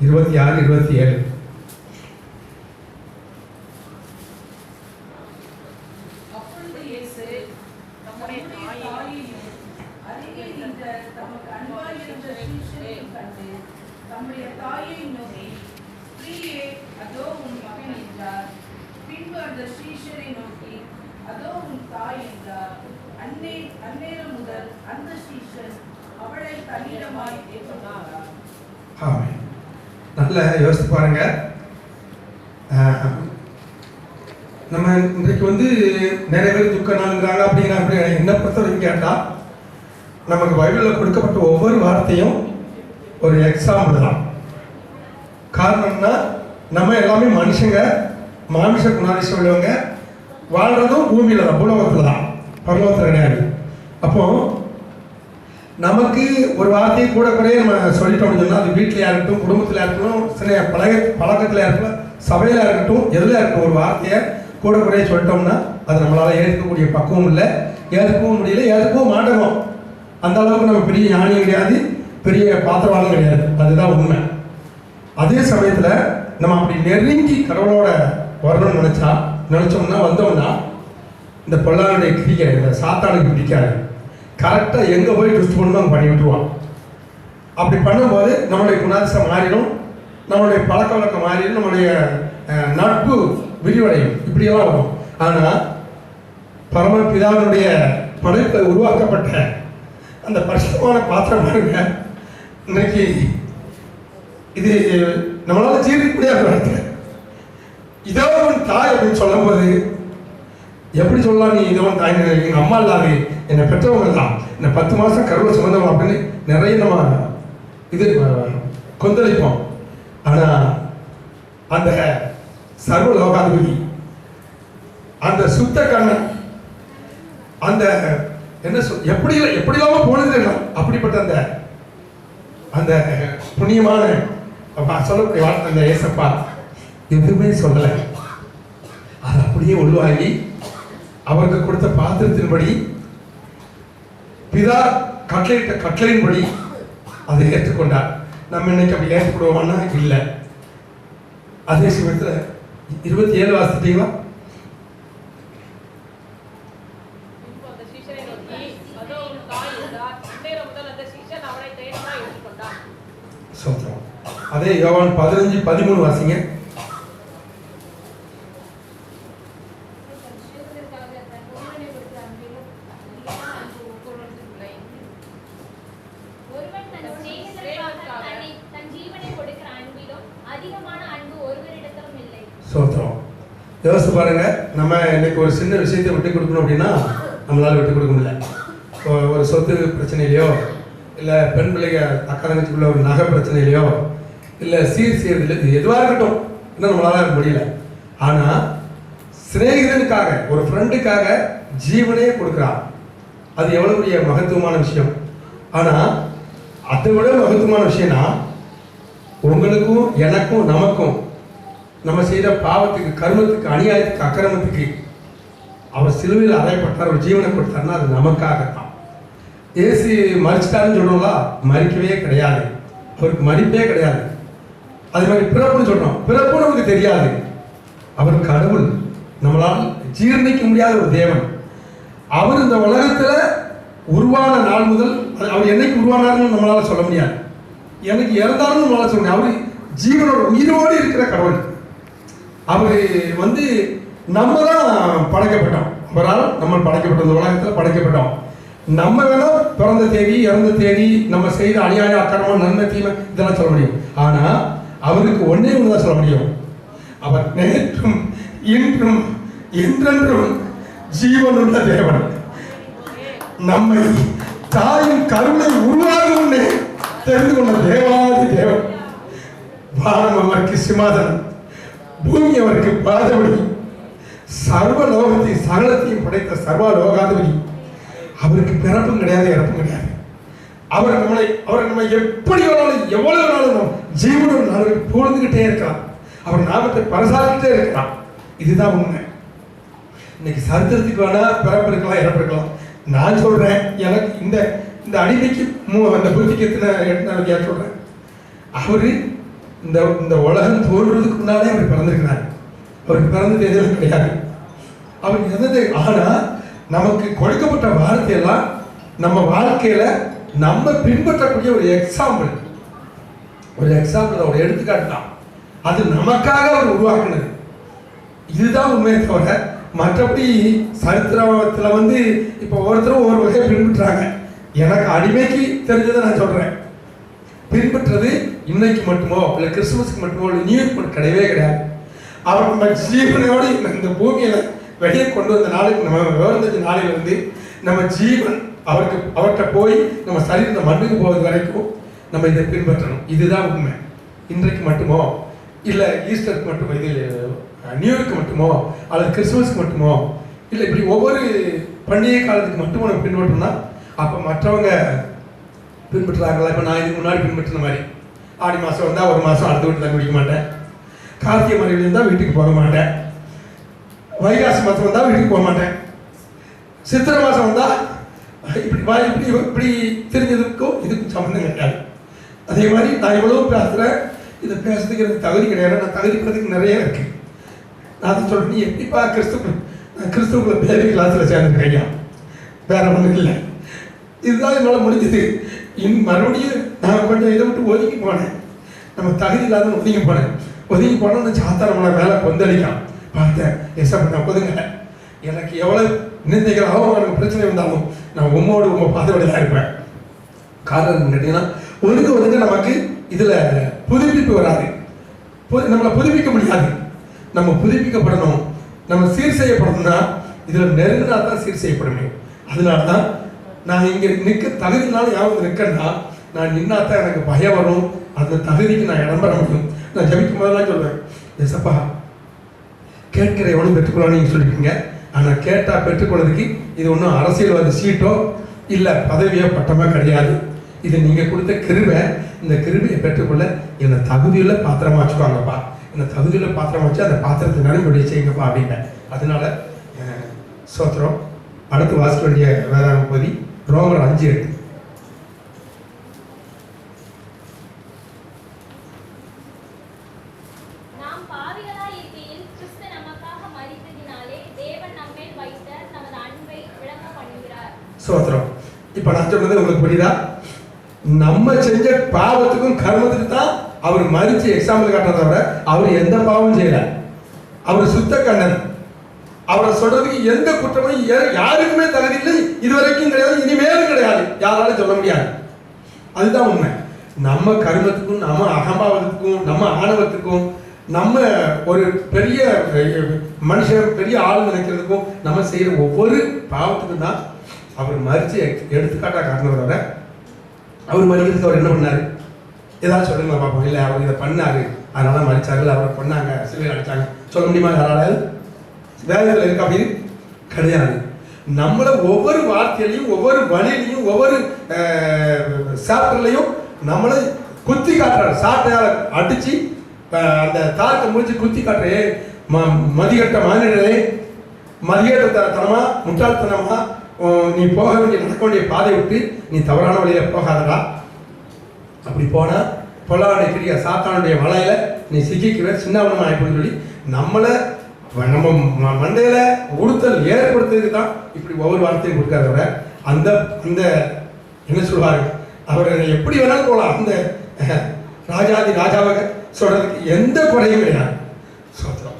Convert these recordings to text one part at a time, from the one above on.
இருபத்தி ஆறு இருபத்தி ஏழு. கண்டு தம்முடைய தாயை நோக்கி அந்த நோக்கி அன்னே அந்நேரம் முதல் அந்த சீஷன் அவளை தன்னிடமாய் ஏற்றுக்கொண்டார் ஆமாம். நல்லா யோசித்து பாருங்க. நம்ம இன்றைக்கு வந்து நிறைய பேர் துக்க நாளுங்கிறாங்க அப்படிங்கிற அப்படி என்ன பொறுத்த வரைக்கும் கேட்டால் நமக்கு பைபிளில் கொடுக்கப்பட்ட ஒவ்வொரு வார்த்தையும் ஒரு எக்ஸாம்பிள் தான். காரணம்னா நம்ம எல்லாமே மனுஷங்க மாமிச குணாதிசம் உள்ளவங்க வாழ்றதும் பூமியில் தான் பூலோகத்தில் தான். பரலோகத்தில் கிடையாது. அப்போ நமக்கு ஒரு வார்த்தையை கூட கூட நம்ம சொல்லிட்டோம்னு சொன்னால் அது வீட்டிலையா இருக்கட்டும் குடும்பத்தில் இருக்கட்டும் சில பழக பழக்கத்தில் இருக்கட்டும் சபையில் இருக்கட்டும் எதில் இருக்கட்டும் ஒரு வார்த்தையை கூட குறைய சொல்லிட்டோம்னா அது நம்மளால் ஏற்கக்கூடிய பக்குவம் இல்லை ஏற்கவும் முடியல ஏற்கவும் மாட்டோம். அந்த அளவுக்கு நம்ம பெரிய ஞானியும் கிடையாது பெரிய பாத்திரவாளம் கிடையாது. அதுதான் உண்மை. அதே சமயத்தில் நம்ம அப்படி நெருங்கி கடவுளோட வரணும்னு நினச்சா நினச்சோம்னா வந்தோம்னா இந்த பொல்லாருடைய கிரியை இந்த சாத்தானுக்கு பிடிக்காது. கரெக்டாக எங்கே போய் ட்விஸ்ட் பண்ணணும் அங்கே பண்ணி விட்டுருவான். அப்படி பண்ணும்போது நம்மளுடைய குணாதிசம் மாறிடும். நம்மளுடைய பழக்க வழக்கம் மாறிடும். நம்மளுடைய நட்பு விரிவடையும். இப்படியெல்லாம் வரும். ஆனால் பரமபிதாவினுடைய படைப்பில் உருவாக்கப்பட்ட அந்த பரிசுத்தமான பாத்திரம் பாருங்க. இன்னைக்கு இது நம்மளால் ஜீவிக்க முடியாத இதோ உன் தாய் அப்படின்னு சொல்லும்போது எப்படி சொல்லலாம் நீ இதுவும் தாய் எங்கள் அம்மா இல்லாது? என்னை பெற்றவங்க தான். என்னை பத்து மாதம் கருவை சுமந்தவங்க அப்படின்னு நிறைய நம்ம இது கொந்தளிப்போம். ஆனால் அந்த சர்வ லோகாதிபதி அந்த சுத்த கண்ணன் அந்த என்ன சொல் எப்படி எப்படி போனது அப்படிப்பட்ட அந்த அந்த புண்ணியமான அப்பா சொல்லக்கூடிய வார்த்தை அந்த ஏசப்பா எதுவுமே சொல்லலை. அது அப்படியே உள்வாங்கி அவருக்கு கொடுத்த பாத்திரத்தின்படி பிதா கட்டளையிட்ட கட்டளையின்படி அதை ஏற்றுக்கொண்டார். நம்ம இன்னைக்கு அப்படி ஏற்றுக்கொடுவோம்னா இல்லை. அதே சமயத்தில் இருபத்தி ஏழு வாசிட்டீங்களா அதே யோவான் பதினஞ்சு பதிமூணு வாசிங்க ஒருவன் தன் சிநேகிதருக்காக தன்னை- தன் ஜீவனை கொடுக்கிற அன்பிலும் அதிகமான அன்பு ஒருவரிடத்திலும் இல்லை சோத்திரம் யோசிச்சு பாருங்க நம்ம இன்னைக்கு ஒரு சின்ன விஷயத்தை விட்டு கொடுக்கணும் அப்படின்னா நம்மளால் விட்டு கொடுக்க முடியல. இப்போ ஒரு சொத்து பிரச்சனையிலையோ இல்லை பெண் பிள்ளைங்க அக்கா தங்கச்சிக்குள்ள ஒரு நகை பிரச்சனையிலையோ இல்லை சீர் செய்யறதுல இது எதுவாக இருக்கட்டும் இன்னும் நம்மளால முடியல. ஆனால் சிநேகிதனுக்காக ஒரு ஃப்ரெண்டுக்காக ஜீவனே கொடுக்குறான். அது எவ்வளவு பெரிய மகத்துவமான விஷயம்? ஆனால் அதை விட மகத்துவமான விஷயம்னா உங்களுக்கும் எனக்கும் நமக்கும் நம்ம செய்த பாவத்துக்கு கர்மத்துக்கு அநியாயத்துக்கு அக்கிரமத்துக்கு அவர் சிலுவையில் அறையப்பட்டார் ஒரு ஜீவனை கொடுத்தாருன்னா அது நமக்காகத்தான். ஏசி மறிச்சிட்டாருன்னு சொல்றோம்ல மறிக்கவே கிடையாது. அவருக்கு மறிப்பே கிடையாது. அதே மாதிரி பிறப்புன்னு சொல்றோம். பிறப்பு நமக்கு தெரியாது. அவர் கடவுள். நம்மளால் ஜீர்ணிக்க முடியாத ஒரு தேவன். அவர் இந்த உலகத்தில் உருவான நாள் முதல் அது அவர் என்னைக்கு உருவானார்னு நம்மளால் சொல்ல முடியாது. எனக்கு இறந்தாலும் நம்மளால் சொல்ல முடியாது. அவர் ஜீவனோட உயிரோடு இருக்கிற கடவுள். அவர் வந்து நம்ம தான் படைக்கப்பட்டோம். அவரால் நம்ம படைக்கப்பட்டோம் இந்த உலகத்தில் படைக்கப்பட்டோம். நம்ம வேணா பிறந்த தேதி இறந்த தேதி நம்ம செய்த அநியாய அக்கிரமம் நன்மை தீமை இதெல்லாம் சொல்ல முடியும். ஆனா அவருக்கு ஒன்றே ஒன்று தான் சொல்ல முடியும். அவர் நேற்றும் இன்றும் என்றென்றும் ஜீவனுள்ள தேவன். நம்மை தாயின் கருணை உருவாகும் முன்னே தெரிந்து கொண்ட தேவாதி தேவன். வானம் அவருக்கு சிமாதனம் பூமி அவருக்கு பாதபடி. சர்வ லோகத்தை சகலத்தையும் படைத்த சர்வ லோகாதிபதி அவருக்கு பிறப்பும் கிடையாது இறப்பும் கிடையாது. அவர் நம்மளை அவர் நம்ம எப்படி வேணாலும் எவ்வளவு வேணாலும் ஜீவனும் நாளும் பொழுதுகிட்டே இருக்கலாம். அவர் நாமத்தை பரசாக்கிட்டே இருக்கலாம். இதுதான் உண்மை. இன்னைக்கு சரித்திரத்துக்கு வேணா பிறப்பு இருக்கலாம் இறப்பு இருக்கலாம். நான் சொல்றேன் எனக்கு இந்த இந்த அடிமைக்கு மூ அந்த புத்திக்கு எத்தனை எத்தனை வித்தியாசம் சொல்றேன்? அவரு இந்த இந்த உலகம் தோன்றுறதுக்கு முன்னாலே அவர் பிறந்திருக்கிறார். அவருக்கு பிறந்தது எதுவும் கிடையாது. அவர் இருந்தது. ஆனா நமக்கு கொடுக்கப்பட்ட வார்த்தையெல்லாம் நம்ம வாழ்க்கையில நம்ம பின்பற்றக்கூடிய ஒரு எக்ஸாம்பிள் ஒரு எக்ஸாம்பிள் ஒரு எடுத்துக்காட்டு தான். அது நமக்காக அவர் உருவாக்குனது. இதுதான் உண்மையை தவிர மற்றபடி சரித்திரத்தில் வந்து இப்போ ஒவ்வொருத்தரும் ஒவ்வொரு வகையை பின்பற்றுறாங்க. எனக்கு அடிமைக்கு தெரிஞ்சதை நான் சொல்றேன். பின்பற்றது இன்னைக்கு மட்டுமோ இல்லை கிறிஸ்துமஸ்க்கு மட்டுமோ இல்லை நியூ இயர்க்கு மட்டும் கிடையவே கிடையாது. அவர் நம்ம ஜீவனையோடு இந்த- இந்த பூமியில வெளியே கொண்டு வந்த நாளுக்கு நம்ம விவரந்த நாளிலிருந்து நம்ம ஜீவன் அவருக்கு அவர்கிட்ட போய் நம்ம சரீரத்தை மண்ணுக்கு போவது வரைக்கும் நம்ம இதை பின்பற்றணும். இதுதான் உண்மை. இன்றைக்கு மட்டுமோ? இல்லை ஈஸ்டருக்கு மட்டுமோ? இது நியூ இயர்க்கு மட்டுமோ? அல்லது கிறிஸ்துமஸ்க்கு மட்டுமோ? இல்லை இப்படி ஒவ்வொரு பண்டிகை காலத்துக்கு மட்டுமோ நம்ம பின்பற்றோம்னா அப்போ மற்றவங்க பின்பற்றுறாங்களா? இப்போ நான் இதுக்கு முன்னாடி பின்பற்றின மாதிரி. ஆடி மாதம் வந்தால் ஒரு மாதம் அடுத்த வீட்டில் குடிக்க மாட்டேன். கார்த்திகை மறைவில் இருந்தால் வீட்டுக்கு போக மாட்டேன். வைகாசி மாதம் வந்தால் வீட்டுக்கு போக மாட்டேன். சித்திரை மாதம் வந்தால் இப்படி இப்படி இப்படி தெரிஞ்சதுக்கும் இதுக்கும் சம்மந்தம் கிடையாது. அதே மாதிரி நான் எவ்வளோ பேசுகிறேன் இதை பேசுறதுக்கு எனக்கு தகுதி கிடையாது. நான் தகுதி பெறதுக்கு நிறைய இருக்கு. நான் அதை சொல்றேன் நீ எப்படிப்பா கிறிஸ்துவ நான் கிறிஸ்துவக்குள்ள பேரி கிளாஸில் சேர்ந்துருக்கேன் வேற ஒன்றும் இல்லை. இதுதான் என்னால் முடிஞ்சது. இன் மறுபடியும் நான் கொஞ்சம் இதை விட்டு ஒதுங்கி போனேன். நம்ம தகுதி இல்லாத ஒதுங்கி போனேன். ஒதுங்கி போனோம்னு சாத்தா வேலை கொந்தளிக்கலாம். பார்த்தேன் எசப்ப நான் ஒதுங்க எனக்கு எவ்வளோ நிந்தைகள் அவமானம் பிரச்சனை இருந்தாலும் நான் உம்மோடு உம்ம பாதோட தான் இருப்பேன். காரணம் கேட்டீங்கன்னா ஒதுங்க ஒதுங்க நமக்கு இதில் புதுப்பிப்பு வராது. புது- நம்மளை புதுப்பிக்க முடியாது. நம்ம புதுப்பிக்கப்படணும். நம்ம சீர் செய்யப்படணும்னா இதில் நெருங்கினா தான் சீர் செய்யப்பட முடியும் அதனால தான் நான் இங்கே நிற்க தகுதினால யாரும் நிற்கன்னா நான் நின்னா தான் எனக்கு பயம் வரும். அந்த தகுதிக்கு நான் இடம் பெற முடியும். நான் ஜபிக்கும் போதெல்லாம் சொல்லுவேன் எசப்பா கேட்கிற எவனும் பெற்றுக்கொள்ளான்னு நீங்கள் சொல்லியிருக்கீங்க. ஆனால் கேட்டால் பெற்றுக்கொள்றதுக்கு இது ஒன்றும் அரசியல்வாதி சீட்டோ இல்லை பதவியோ பட்டமோ கிடையாது. இது நீங்கள் கொடுத்த கிருவை இந்த கிருவியை பெற்றுக்கொள்ள என்னை தகுதியுள்ள பாத்திரமா வச்சுக்கோங்கப்பா. என்னை தகுதியுள்ள பாத்திரம் வச்சு அந்த பாத்திரத்தை நடைமுறை செய்யுங்கப்பா அப்படின்னேன். அதனால சோத்திரம் அடுத்து வாசிக்க வேண்டிய வேதாங்க பகுதி ரோமர் அஞ்சு எட்டு சோத்திரம் இப்போ நான் சொன்னது உங்களுக்கு புரியுதா? நம்ம செஞ்ச பாவத்துக்கும் கர்மத்துக்கு தான் அவர் மறிச்சு எக்ஸாம்பிள் காட்டுறத விட அவர் எந்த பாவமும் செய்யல. அவர் சுத்த கண்ணன். அவரை சொல்றதுக்கு எந்த குற்றமும் யாருக்குமே தகுதி இல்லை இதுவரைக்கும் கிடையாது இனிமேலும் கிடையாது. யாராலும் சொல்ல முடியாது. அதுதான் உண்மை. நம்ம கர்மத்துக்கும் நம்ம அகம்பாவத்துக்கும் நம்ம ஆணவத்துக்கும் நம்ம ஒரு பெரிய மனுஷன் பெரிய ஆள் நினைக்கிறதுக்கும் நம்ம செய்யற ஒவ்வொரு பாவத்துக்கும் தான் அவர் மறித்து எடுத்துக்காட்டாக காரணவரோட அவர் மறிக்கிறதுக்கு அவர் என்ன பண்ணார்? ஏதாவது சொல்லுங்க பார்ப்போம் இல்லை அவர் இதை பண்ணாரு. அதனால மறிச்சார் இல்லை அவரை பண்ணாங்க சிலையில் அடைச்சாங்க. சொல்ல முடியுமா யாரால? வேதத்தில் இருக்கு அப்படின்னு கிடையாது. நம்மளை ஒவ்வொரு வார்த்தையிலையும் ஒவ்வொரு வழியிலையும் ஒவ்வொரு சாப்டர்லையும் நம்மளை குத்தி காட்டுறாரு. சாட்டையால அடிச்சு அந்த தாரத்தை முடிச்சு குத்தி காட்டுறே ம மதிகட்ட மாநிலே மதிகட்ட தனமா முட்டாள்தனமா நீ போக வேண்டிய நடக்க வேண்டிய பாதை விட்டு நீ தவறான வழியில போகாதடா. அப்படி போனால் பொல்லாடைய கிரியா சாத்தானுடைய வலையில நீ சிக்கிக்குவே சின்னவனம் ஆயிப்போன்னு சொல்லி நம்மளை நம்ம மண்டையில் மண்டையில உடுத்தல் ஏற்படுத்துறதுக்கு தான் இப்படி ஒவ்வொரு வார்த்தையும் கொடுக்காதவர அந்த அந்த என்ன சொல்லுவாரு அவர் எப்படி வேணாலும் போகலாம். அந்த ராஜாதி ராஜாவாக சொல்றதுக்கு எந்த குறையும் கிடையாது. சோத்திரம்.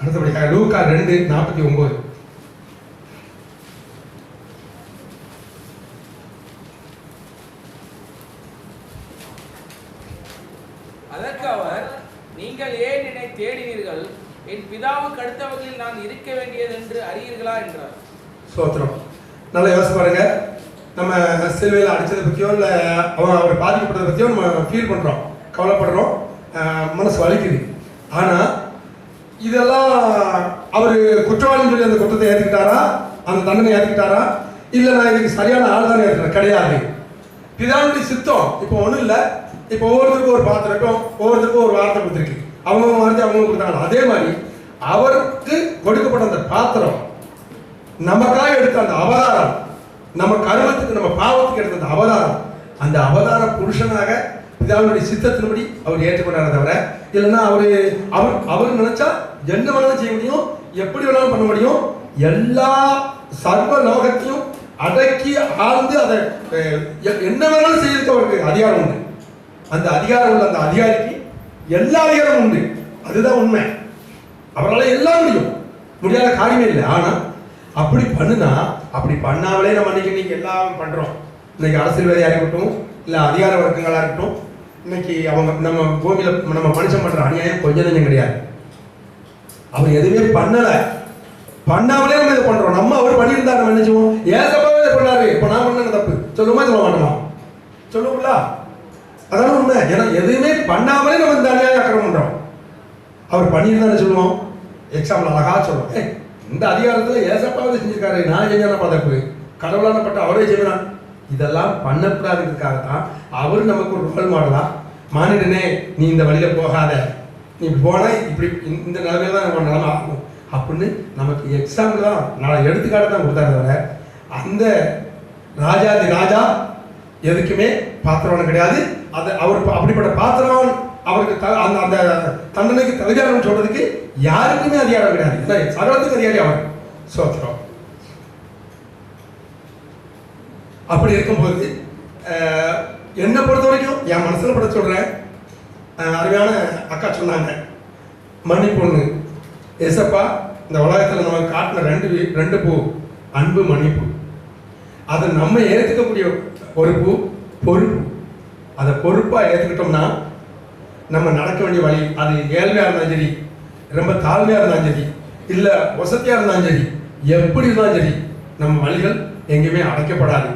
அடுத்தபடியாக லூக்கா ரெண்டு நாற்பத்தி ஒன்பது அதற்கு அவர் நீங்கள் ஏன் என்னை தேடினீர்கள் என் பிதாவுக்கு அடுத்தவர்களில் நான் இருக்க வேண்டியது என்று அறியீர்களா என்றார். சோத்திரம் நல்லா யோசிச்சு பாருங்க. நம்ம சிலுவையில் அடித்ததை பற்றியோ இல்லை அவன் அவர் பாதிக்கப்பட்டதை பற்றியோ நம்ம ஃபீல் பண்ணுறோம் கவலைப்படுறோம். மனசு வலிக்குது. ஆனால் இதெல்லாம் அவர் குற்றவாளின்னு சொல்லி அந்த குற்றத்தை ஏற்றுக்கிட்டாரா அந்த தண்டனை ஏற்றுக்கிட்டாரா இல்லை நான் இதுக்கு சரியான ஆள் தான் ஏற்றுறேன் கிடையாது. பிதானுடைய சித்தம் இப்போ ஒன்றும் இல்லை. இப்போ ஒவ்வொருத்தருக்கும் ஒரு பாத்திரம் ஒவ்வொருத்தருக்கும் ஒரு வார்த்தை கொடுத்துருக்கு. அவங்க மாதிரி அவங்க கொடுத்தாங்க அதே மாதிரி அவருக்கு கொடுக்கப்பட்ட அந்த பாத்திரம் நமக்காக எடுத்த அந்த அவதாரம் நம்ம கருமத்துக்கு நம்ம பாவத்துக்கு எடுத்த அந்த அவதாரம் அந்த அவதார புருஷனாக பிதாவினுடைய சித்தத்தின்படி அவர் ஏற்றுக்கொண்டார தவிர இல்லைன்னா அவர் அவர் அவர் நினைச்சா என்ன வேணாலும் செய்ய முடியும் எப்படி வேணாலும் பண்ண முடியும் எல்லா சர்வ லோகத்தையும் அடக்கி ஆழ்ந்து அதை எ- என்ன வேணாலும் செய்யறதுக்கு அவருக்கு அதிகாரம் உண்டு. அந்த அதிகாரம் உள்ள அந்த அதிகாரிக்கு எல்லா அதிகாரமும் உண்டு. அதுதான் உண்மை. அவரால் எல்லாம் முடியும். முடியாத காரியமே இல்லை. ஆனால் அப்படி பண்ணுனா அப்படி பண்ணாமலே நம்ம இன்னைக்கு இன்னைக்கு எல்லாம் பண்ணுறோம் இன்னைக்கு வேலையாக இருக்கட்டும் இல்லை அதிகார வர்க்கங்களாக இருக்கட்டும் இன்னைக்கு அவங்க நம்ம பூமியில் நம்ம மனுஷன் பண்ணுற அநியாயம் கொஞ்சம் நெஞ்சம் கிடையாது. அவர் எதுவுமே பண்ணலை. பண்ணாமலே நம்ம இதை பண்ணுறோம் நம்ம அவர் பண்ணியிருந்தா நம்ம என்ன ஏன் தப்பாகவே இதை பண்ணாரு? இப்போ நான் பண்ண தப்பு. சொல்லுமா சொல்ல மாட்டோமா சொல்லுங்களா அதான் உண்மை. ஏன்னா எதுவுமே பண்ணாமலே நம்ம இந்த அநியாயம் அக்கிரமம் பண்ணுறோம் அவர் பண்ணியிருந்தான்னு சொல்லுவோம்? எக்ஸாம்பிள் அழகாக சொல்லுவோம். ஏய் இந்த அதிகாரத்தில் ஏசப்பாவது செஞ்சிருக்காரு. நான் செஞ்சான கடவுளான கடவுளானப்பட்ட அவரே செய்வான் இதெல்லாம் பண்ணக்கூடாதுக்காக தான் அவர் நமக்கு ஒரு ரோல் மாடலா மானிடனே நீ இந்த வழியில் போகாத. நீ போனால் இப்படி இந்த- இந்த நிலைமையில தான் நம்ம நிலமை ஆகும். அப்படின்னு நமக்கு எக்ஸாம்பிள் தான் நான் எடுத்துக்காட்டு தான் கொடுத்தாரு தவிர அந்த ராஜாதி ராஜா எதுக்குமே பாத்திரவான் கிடையாது. அது அவர் அப்படிப்பட்ட பாத்திரவான் அவருக்கு த- அந்த அந்த தண்டனைக்கு தகுதியானவன் சொல்றதுக்கு யாருக்குமே அதிகாரம் கிடையாது. ஏன்னா சகலத்துக்கு அதிகாரி அவர் சோத்திரம் அப்படி இருக்கும்போது என்னை பொறுத்த வரைக்கும் என் மனசுல பட சொல்றேன். அருமையான அக்கா சொன்னாங்க. மணி பொண்ணு எசப்பா இந்த உலகத்துல நம்ம காட்டின ரெண்டு ரெண்டு பூ அன்பு மணிப்பூ அதை நம்ம ஏற்றுக்கக்கூடிய பொறுப்பு பொறுப்பு. அதை பொறுப்பாக ஏற்றுக்கிட்டோம்னா நம்ம நடக்க வேண்டிய வழி அது ஏழ்மையாக இருந்தாலும் சரி ரொம்ப தாழ்மையாக இருந்தாலும் சரி இல்லை வசதியாக இருந்தாலும் சரி எப்படி இருந்தாலும் சரி நம்ம வழிகள் எங்கேயுமே அடைக்கப்படாது.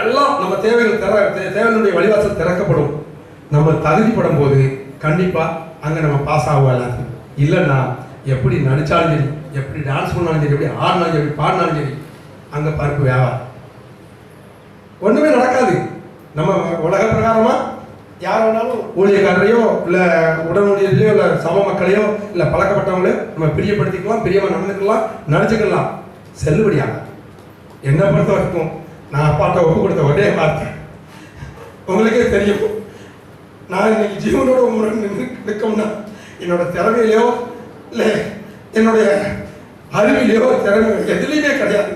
எல்லாம் நம்ம தேவைகள் திற தேவையினுடைய வழிவாசல் திறக்கப்படும். நம்ம தகுதிப்படும் போது கண்டிப்பாக அங்கே நம்ம பாஸ் ஆகுவோம் எல்லாருக்கும் இல்லைன்னா எப்படி நடிச்சாலும் சரி எப்படி டான்ஸ் பண்ணாலும் சரி எப்படி ஆடினாலும் சரி எப்படி பாடினாலும் சரி அங்கே பருப்பு வியாபாரம் ஒன்றுமே நடக்காது. நம்ம உலக பிரகாரமாக யார் வேணாலும் ஊழியக்காரரையோ இல்லை உடல் ஊழியர்களையோ இல்லை சம மக்களையோ இல்லை பழக்கப்பட்டவங்களையோ நம்ம பிரியப்படுத்திக்கலாம் பிரியமாக நடந்துக்கலாம் நடிச்சுக்கலாம். செல்லுபடியாக. என்னை பொறுத்த வரைக்கும் நான் அப்பாட்ட ஒப்பு கொடுத்த ஒரே வார்த்தை. உங்களுக்கே தெரியும். நான் இன்னைக்கு ஜீவனோட உங்களுடன் நின்று நிற்கணும்னா என்னோட திறமையிலையோ இல்லை என்னுடைய அறிவிலையோ திறமை எதுலேயுமே கிடையாது.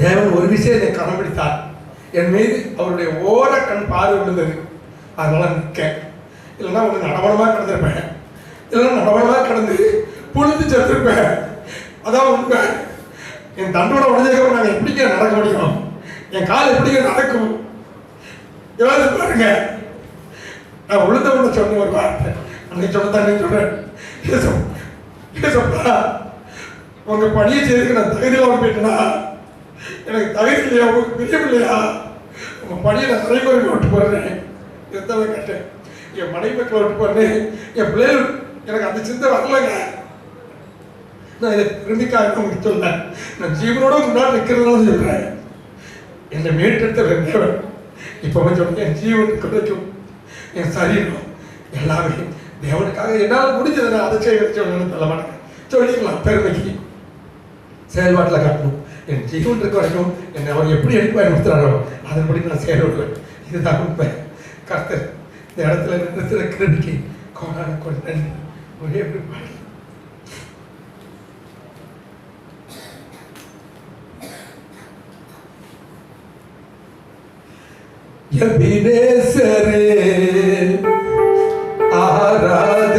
தேவன் ஒரு விஷயம் என்னை என் மீது அவருடைய ஓர கண் பார்வை விழுந்தது. அதனால நிற்க இல்லைன்னா ஒன்று நடவடமாக கிடந்திருப்பேன். இல்லைன்னா நடவடமாக கிடந்து புழுந்து செத்துருப்பேன். அதான் உண்மை. என் தண்டோட உடஞ்சதுக்கப்புறம் நாங்கள் எப்படிங்க நடக்க முடியும்? என் கால் எப்படிங்க நடக்கும்? யோசிச்சு பாருங்க. நான் உளுந்த உள்ள சொன்ன ஒரு வார்த்தை. அன்னைக்கு சொன்னதான் அன்னைக்கு சொல்றேன் ஏசப்பா, பணியை செய்யறதுக்கு நான் தகுதியில் போயிட்டேனா? எனக்கு தகுதி இல்லையா? உங்களுக்கு பிரியம் இல்லையா? உங்கள் பணியை நான் தலைமுறை விட்டு போடுறேன் எத்தனை கேட்டேன். என் மனைவி மக்கள் விட்டு போடுறேன் என் பிள்ளைகள் எனக்கு அந்த சிந்தை வரலங்க. நான் இதை திரும்பிக்காக உங்களுக்கு சொல்ல நான் ஜீவனோட முன்னாடி நிற்கிறதுனால சொல்கிறேன் என்னை மீட்டெடுத்த வெந்தவன் இப்போ கொஞ்சம் என் ஜீவன் கிடைக்கும். என் சரீரம் எல்லாமே தேவனுக்காக என்னால் முடிஞ்சது நான் அதை செய்ய வச்சு சொல்ல மாட்டேன். சொல்லிக்கலாம் பெருமைக்கு. செயல்பாட்டில் காட்டணும். என் ஜீவன் இருக்க வரைக்கும் என்னை அவர் எப்படி எடுத்து பயன்படுத்துகிறாரோ அதன்படி நான் செயல்படுவேன். இதுதான் உண்மை. கருத்து இந்த இடத்துல நிறுத்துற கிருபிக்கு கோடான கொண்டு ஒரே எப்படி பாடல். எபினேசரே ஆராத